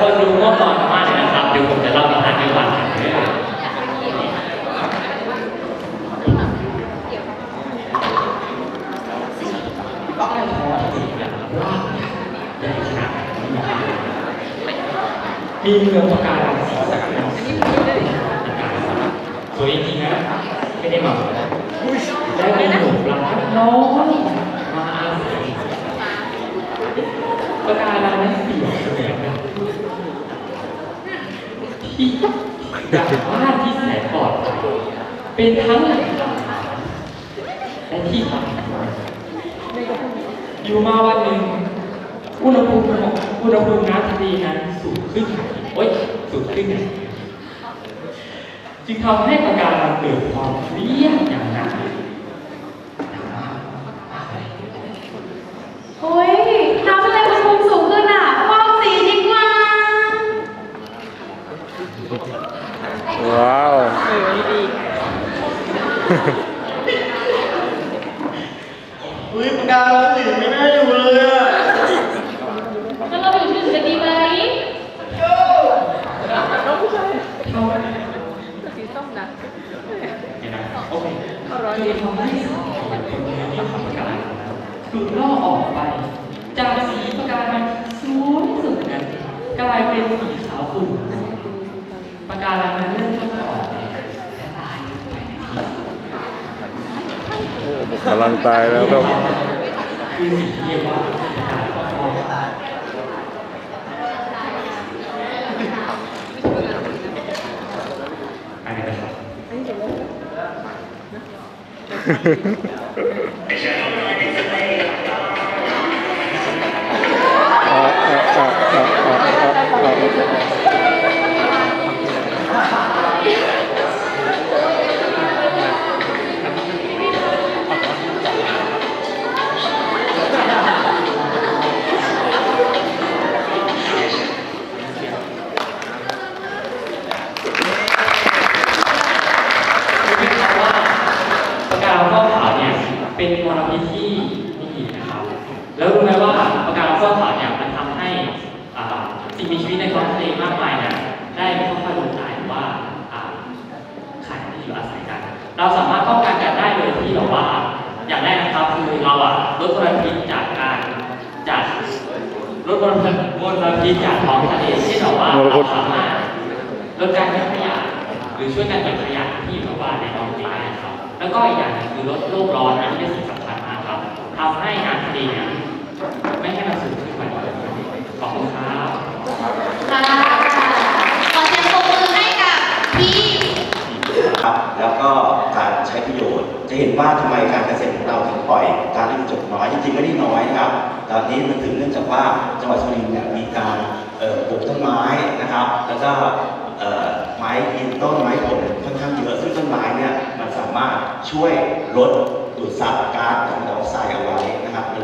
คนดูง่วงนอนมากเลยนะครับ เดี๋ยวผมจะเล่านิทานให้ฟังกันก็ไม่พอจริงๆนะครับว่าใหญ่ขนาดนี้นมีเมืองปะการังสีสันนะสวยจริงๆนะ ไม่ได้มาได้มีหนุ่มปลาน้อยมาอาศัยปะการังนั้นเปียกเสมือนกัน ที่จากบ้านที่แสนปลอดภัยเป็นทั้งแหล่งอาหารและที่พักอยู่มาวันหนึ่งอุณหภูมิอุณหภูมิน้ำทะเลนั้นสูงขึ้นโอ๊ยสูงขึ้นจึงทำให้ปะการังเกิดความเครียดอย่างหนัก โอ้ยน้ำทะเลอุณหภูมิสูงขึ้นอะฟอกสีดีกว่า ว้าวอุ้ยปากกาเราสีไม่น่าอยู่เลยอะแล้วเราอยู่ที่อื่นจะดีไหมสีส้มนะเห็นไหมโอเคคือทำให้สีของมันเป็นเนื้อที่ทำปะการังถูกล่อออกไป จากสีปะการังสวยสุดนั้นกลายเป็นสีขาวขุ่น ปะการังนั้นเริ่มต้นออกและตายไปในที่สุดกำลังตายแล้วครับคือสิ่งที่เรียกว่าการปกครองอะไรนะครับ เราสามารถป้องกันกันได้โดยที่แบบว่าอย่างแรกนะครับคือเราอะลดมลพิษจากการจากลดมลพิษมลพิษจากท้องทะเลเช่นแบบว่าเราสามารถลดการทิ้งขยะหรือช่วยกันเก็บขยะที่อยู่ระหว่าในท้องทะเลนะครับแล้วก็อีกอย่างนึงคือลดโลกร้อนอันนี้เป็นสิ่งสำคัญมากครับทำให้น้ำทะเลเนี่ยไม่ให้มันสูงขึ้นกว่านี้ขอบคุณครับ ค่ะขอเสียงปรบมือให้กับพี่ ครับ แล้วก็การใช้ประโยชน์ จะเห็นว่าทำไมการเกษตรของเราถึงปล่อยการเล่นจบน้อยจริงๆไม่ได้น้อยนะครับ ตอนนี้มันถึงเนื่องจากว่าจังหวัดสุรินทร์เนี่ยมีการปลูกต้นไม้นะครับ แล้วก็ไม้ยืนต้นไม้ผลค่อนข้างเยอะซึ่งต้นไม้เนี่ยมันสามารถช่วยลดดูดซับก๊าซคาร์บอนไดออกไซด์เอาไว้นะครับเลย